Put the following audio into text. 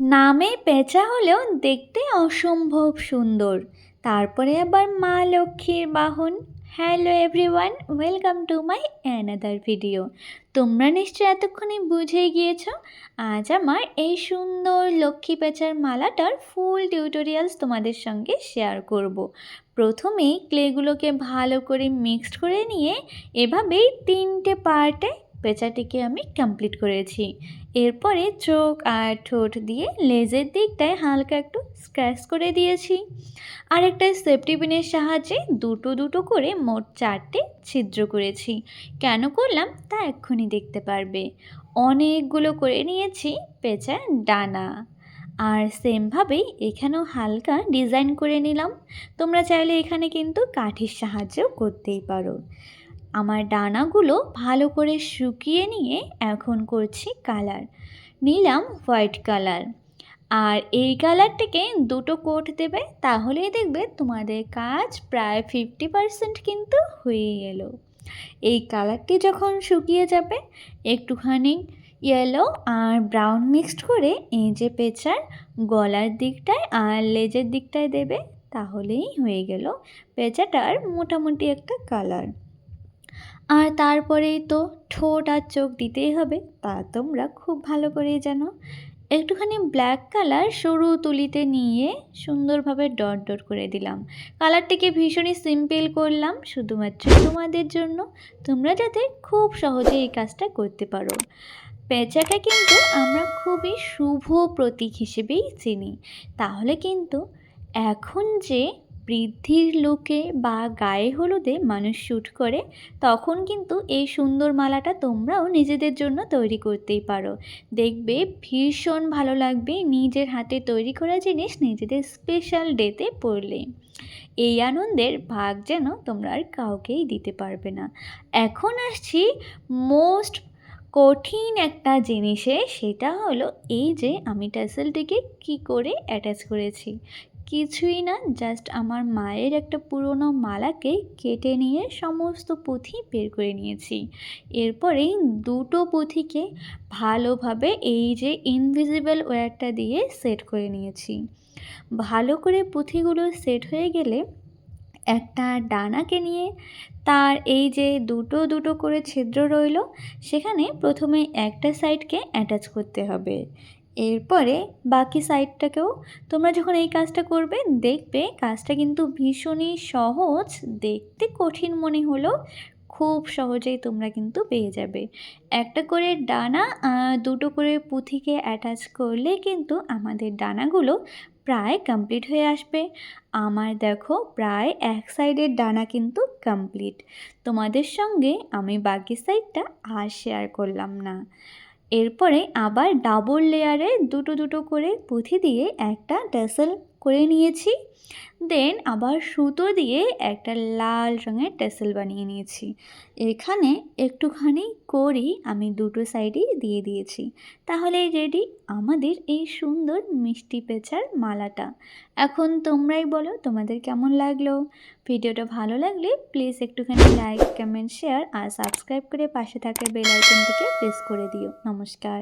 নামে পেঁচা হলেও দেখতে অসম্ভব সুন্দর। তারপরে আবার মা লক্ষ্মীর বাহন। Hello everyone welcome to my another video তোমরা নিশ্চয়ই এতক্ষণে বুঝেই গিয়েছ, আজ আমার এই সুন্দর লক্ষ্মী পেঁচার মালাটার ফুল টিউটোরিয়ালস তোমাদের সঙ্গে শেয়ার করব। প্রথমেই ক্লেগুলোকে ভালো করে মিক্সড করে নিয়ে এভাবেই তিনটে পার্টে পেঁচাটিকে আমি কমপ্লিট করেছি। এরপরে চোখ আর ঠোঁট দিয়ে লেজের দিকটায় হালকা একটু স্ক্র্যাচ করে দিয়েছি। আর একটা সেফটি পিনের সাহায্যে দুটো দুটো করে মোট চারটে ছিদ্র করেছি। কেন করলাম? তা এক্ষুনি দেখতে পারবে। অনেকগুলো করে নিয়েছি পেঁচার ডানা। আর সেমভাবেই এখানেও হালকা ডিজাইন করে নিলাম। তোমরা চাইলে এখানে কিন্তু কাঠির সাহায্যেও করতেই পারো। আমার ডানাগুলো ভালো করে শুকিয়ে নিয়ে এখন করছি কালার। নিলাম হোয়াইট কালার। আর এই কালারটাকে দুটো কোট দেবে, তাহলেই দেখবে তোমাদের কাজ প্রায় ফিফটি পারসেন্ট কিন্তু হয়ে গেল। এই কালারটি যখন শুকিয়ে যাবে, একটুখানি ইয়েলো আর ব্রাউন মিক্সড করে এই যে পেঁচার গলার দিকটায় আর লেজের দিকটায় দেবে, তাহলেই হয়ে গেল। পেঁচাটার মোটামুটি একটা কালার। আর তারপরেই তো ঠোঁট আর চোখ দিতেই হবে, তা তোমরা খুব ভালো করেই জানো। একটুখানি ব্ল্যাক কালার সরু তুলিতে নিয়ে সুন্দরভাবে ডট ডট করে দিলাম। কালারটিকে ভীষণই সিম্পল করলাম, শুধুমাত্র তোমাদের জন্য। তোমরা যাতে খুব সহজে এই কাজটা করতে পারো। পেঁচাকে কিন্তু আমরা খুবই শুভ প্রতীক হিসেবেই চিনি। তাহলে কিন্তু এখন যে বৃদ্ধির লোকে বা গায়ে হলুদে মানুষ শ্যুট করে, তখন কিন্তু এই সুন্দর মালাটা তোমরাও নিজেদের জন্য তৈরি করতেই পারো। দেখবে ভীষণ ভালো লাগবে নিজের হাতে তৈরি করা জিনিস নিজেদের স্পেশাল ডেতে পড়লে এই আনন্দের ভাগ যেন তোমরা আর কাউকেই দিতে পারবে না। এখন আসছি মোস্ট কঠিন একটা জিনিসে, সেটা হলো এই যে আমি টাসেলটিকে কি করে অ্যাটাচ করেছি। কিছুই না জাস্ট আমার মায়ের একটা পুরনো মালাকে কেটে নিয়ে সমস্ত পুঁথি বের করে নিয়েছি। এরপরেই দুটো পুঁথিকে ভালোভাবে এই যে ইনভিজিবল ওয়্যারটা দিয়ে সেট করে নিয়েছি। ভালো করে পুঁথিগুলো সেট হয়ে গেলে একটা ডানাকে নিয়ে তার এই যে দুটো দুটো করে ছিদ্র রইল, সেখানে প্রথমে একটা সাইডকে অ্যাটাচ করতে হবে। এরপরে বাকি সাইডটাকেও তোমরা যখন এই কাজটা করবে, দেখবে কাজটা কিন্তু ভীষণই সহজ, দেখতে কঠিন মনে হলো খুব সহজেই তোমরা কিন্তু পেয়ে যাবে। একটা করে ডানা দুটো করে পুঁথিকে অ্যাটাচ করলে কিন্তু আমাদের ডানাগুলো প্রায় কমপ্লিট হয়ে আসবে। আমার দেখো প্রায় এক সাইডের ডানা কিন্তু কমপ্লিট তোমাদের সঙ্গে আমি বাকি সাইডটা আর শেয়ার করলাম না। এরপরে আবার ডাবল লেয়ারে দুটো দুটো করে পুঁথি দিয়ে একটা টাসেল করে নিয়েছি। দেন আবার সুতো দিয়ে একটা লাল রঙের টেসেল বানিয়ে নিয়েছি। এখানে একটুখানি করি আমি দুটো সাইডেই দিয়ে দিয়েছি। তাহলে রেডি আমাদের এই সুন্দর মিষ্টি পেঁচার মালাটা। এখন তোমরাই বলো তোমাদের কেমন লাগল? ভিডিওটা ভালো লাগলে প্লিজ একটুখানি লাইক কমেন্ট শেয়ার আর সাবস্ক্রাইব করে পাশে থাকা বেল আইকনটিকে প্রেস করে দিও। নমস্কার।